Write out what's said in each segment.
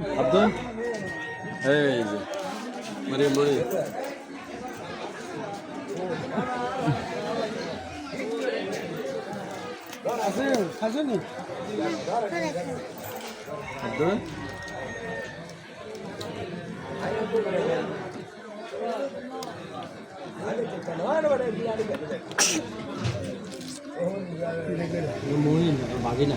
আব্দুল? এই যে আছে খাইছেনি আব্দুল? মহিন বাগি না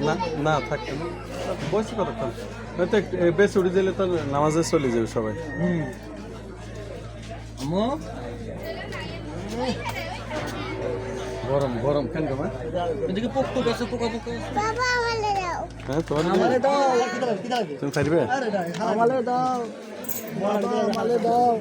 না না থাকতে না বসে কতক্ষণ হয়তো বেশ উড়ে দিলে তো নামাজে চলে যাবে সবাই। হুম। গরম গরম কেন গো মা? এদিকে পোক্ত গেছে পোকা পোকা হ্যাঁ তোমার আমালে দাও কি দাও তুমি পারবে দাও। বাবা দাও।